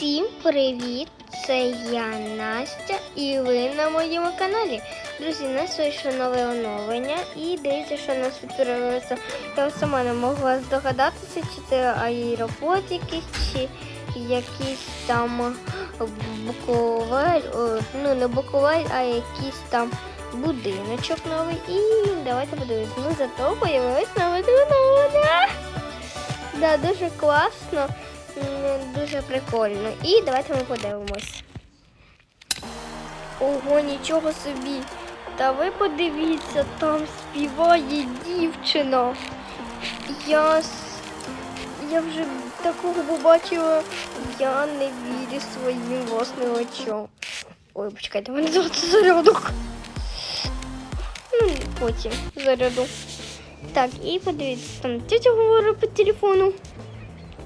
Всім привіт! Це я Настя і ви на моєму каналі. Друзі, у нас вийшло нове оновлення і дивіться, що у нас відкрилося. Я сама не могла здогадатися, чи це аеропорт якийсь, чи якийсь там буковель, ну не буковель, а якийсь там будиночок новий. І давайте подивимось. Ну зато появилось нове оновлення. Да, дуже класно. М, Дуже прикольно. І давайте ми подивимось. Ого, нічого собі. Та ви подивіться, там співає дівчина. Я, я вже такого побачила. Я не вірю своїм власним очам. Ой, почекайте, мене звати зарядок. Ну, потім заряду. Так, і подивіться, там тетя говорить по телефону.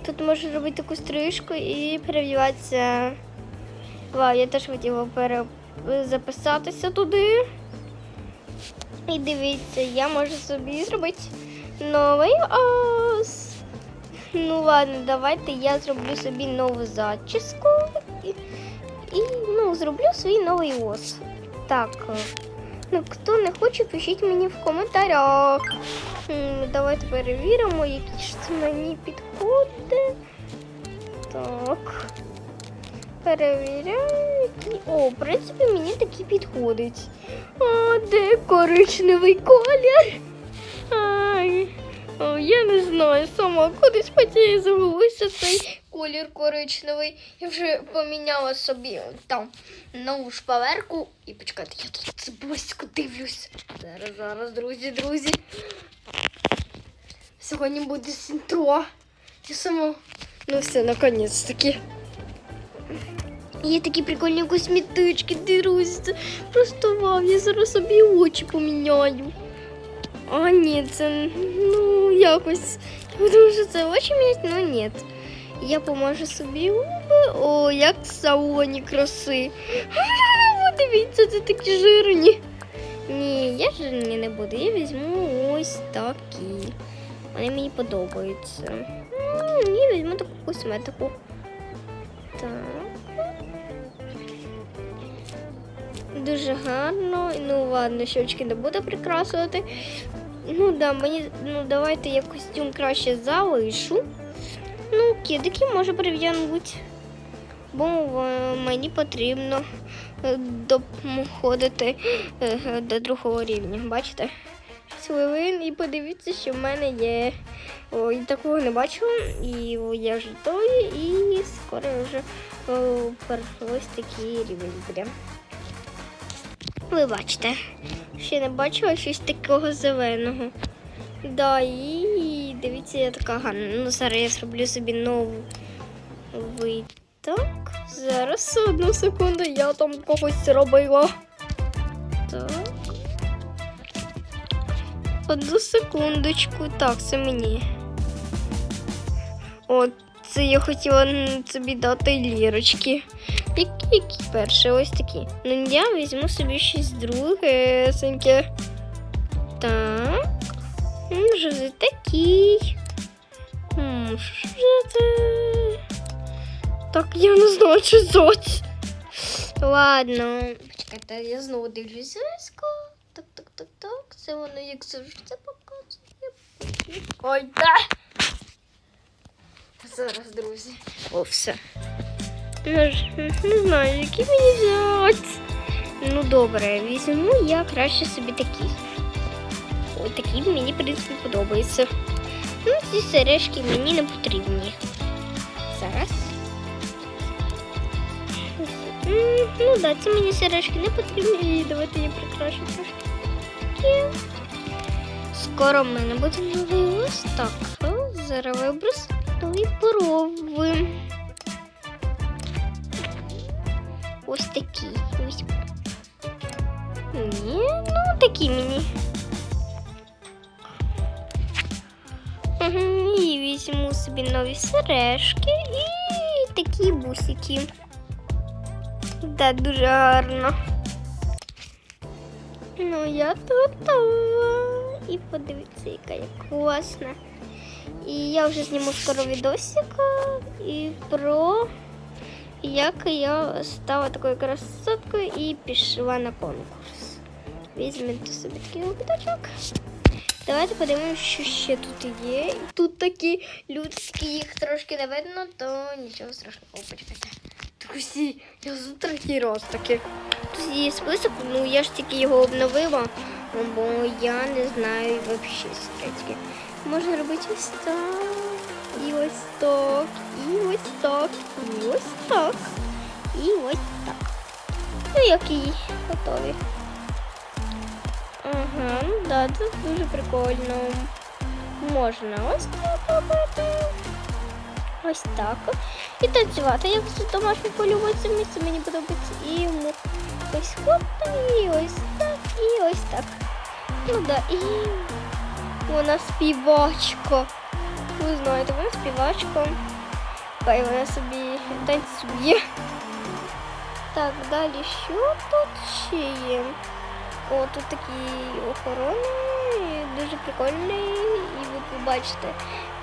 Тут можна робити таку стрижку і перевдіватися. Вау, я теж хотіла пере... записатися туди. І дивіться, я можу собі зробити новий ос. Ну ладно, давайте я зроблю собі нову зачіску і, і ну, зроблю свій новий ос. Так. Ну, хто не хоче, пишіть мені в коментарях. Давайте перевіримо, які ж це мені підходить. Так. Перевіряю. О, в принципі, мені такі підходить. О, де коричневий колір? Ай. Я не знаю, сама кудись потіє забулася цей колір коричневий. Я вже поміняла собі там нову шпаверку. І почекайте, я тут близько дивлюсь. Зараз, зараз, друзі, друзі. Сьогодні буде сінтро. Я сама. Ну все, наконець таки. Є такі прикольні косметички, друзі. Просто вау, я зараз собі очі поміняю. А ні, це ну якось. Думаю, що це очі міняти, ну ні. Я поможу собі. О, як в салоні краси. Подивіться, це такі жирні. Ні, я жирні не буду. Я візьму ось такі. Вони мені подобаються. І візьму таку косметику. Так. Дуже гарно. Ну ладно, щочки не буду прикрашувати. Ну да, мені ну давайте я костюм краще залишу. Ну, кидики може прив'януть. Бо е, мені потрібно е, доходити е, до другого рівня. Бачите? Хвилин і подивіться, що в мене є. Ой, такого не бачила. І я вже готові, і скоро вже о, пер- такий рівень буде. Ви бачите, ще не бачила щось такого зеленого. Да, і дивіться, я така гарна. Ну, зараз я зроблю собі нову. Так, зараз одну секунду, я там когось робила. Так. Одну секундочку. Так, це мені. От, це я хотіла собі дати лірочки. Які, які перші? Ось такі. Ну, я візьму собі щось друге. синьке. Так. Може, це такий. Що це? Так, я не знаю, що зоць. Ладно. Почекайте, я знову зразку. Так, так, так, так. Це воно як завжди показує. Ой, да. Зараз, друзі. О, все. Я ж не знаю, які мені взяти. Ну добре, візьму я краще собі такий. Ось такий мені, в принципі, подобається. Ну, ці сережки мені не потрібні. Зараз. Ну да, ці мені сережки не потрібні. Давайте я прикрашу трошки. Скоро в мене буде новий ось так. Зараз виберу нові порови. Ось такі. Ось. Ну такі мені. І візьму собі нові сережки і такі бусики. Да, дуже гарно. Ну, я готова. І подивіться, яка я класна. І я вже зніму скоро відосик і про як я стала такою красоткою і пішла на конкурс. Візьмемо собі такий обідочок. Давайте подивимося, що ще тут є. Тут такі людські, їх трошки не видно, то нічого страшного. Почекайте. Усі, я за третій раз таке. Тут є список, ну я ж тільки його обновила, бо я не знаю взагалі секретики. Можна робити ось так, і ось так, і ось так, і ось так, і ось так. Ну, які готові. Ага, ну да, це дуже прикольно. Можна ось так робити. Ось так. І танцювати, як з домашніх улюбленцями, це мені подобається. І ось хоп, і ось так, і ось так. Ну да, і вона співачка. Ви знаєте, вона співачка. Хай вона собі танцює. Так, далі що тут ще є? О, тут такі охорони, дуже прикольний. І ви побачите,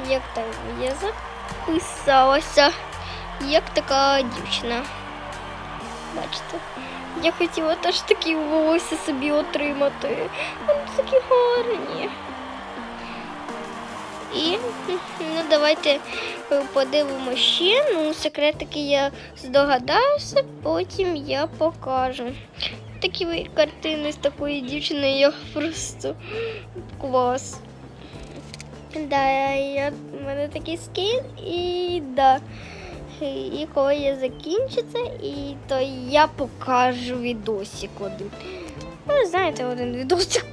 як там я записалася, як така дівчина. Бачите? Я хотіла теж такі волосся собі отримати. Вони такі гарні. І ну, давайте е, подивимося ще. Ну, секретики я здогадаюся, потім я покажу. Такі картини з такої дівчини, я просто клас. Да, я, в мене такий скін і да. І коли я закінчиться, і то я покажу відосик один. Ви знаєте, один відосик.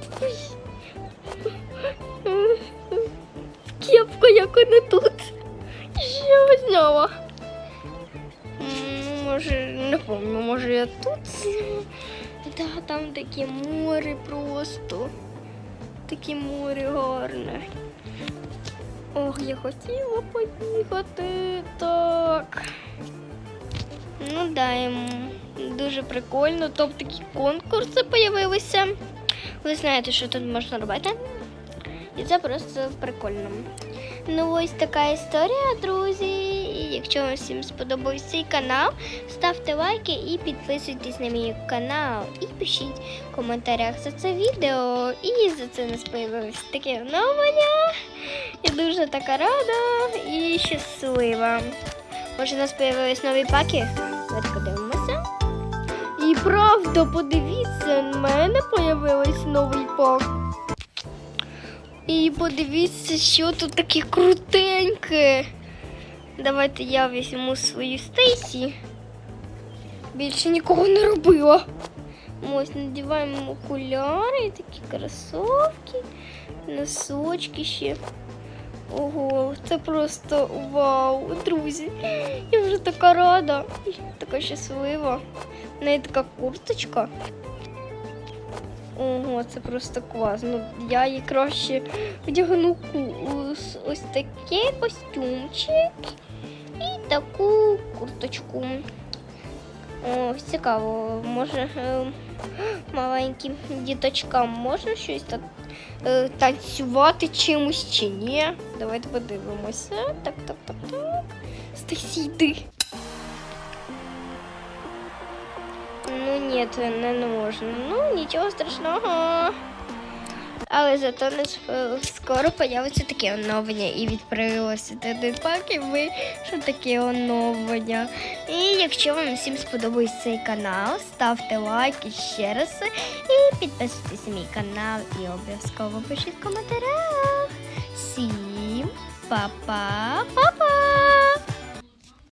Кепка, як вона тут. Зняла? М, Може, не пам'ятаю, може я тут. Да, там таке море просто. Таке море гарне. Ох, я хотіла поїхати так. Ну да, ем, дуже прикольно. Тобто такі конкурси з'явилися. Ви знаєте, що тут можна робити. І це просто прикольно. Ну ось така історія, друзі. Якщо вам всім сподобався цей канал, ставте лайки і підписуйтесь на мій канал. І пишіть в коментарях за це відео. І за це не появилось таке оновлення. Я дуже така рада і щаслива. Може, у нас появились нові паки? Давайте подивимося. І правда, подивіться, в мене появився новий пак. І подивіться, що тут таке крутеньке. Давайте я візьму свою Стейсі. Більше нікого не робила. Ось надіваємо окуляри, такі кросовки, носочки ще. Ого, це просто вау, друзі. Я вже така рада, така щаслива. В неї така курточка. Ого, це просто клас. Ну, я їй краще вдягну ось, ось такий костюмчик і таку курточку. О, цікаво, може е, маленьким діточкам можна щось так е, танцювати чимось чи ні? Давайте подивимося. Так, так, так, так. Стасі, йди. Ну ні, це не можна. Ну, нічого страшного. Але зато не е, скоро появиться таке оновлення і відправилося туди пак, і ви що таке оновлення. І якщо вам всім сподобається цей канал, ставте лайки ще раз і підписуйтесь на мій канал і обов'язково пишіть в коментарях. Всім па-па-па!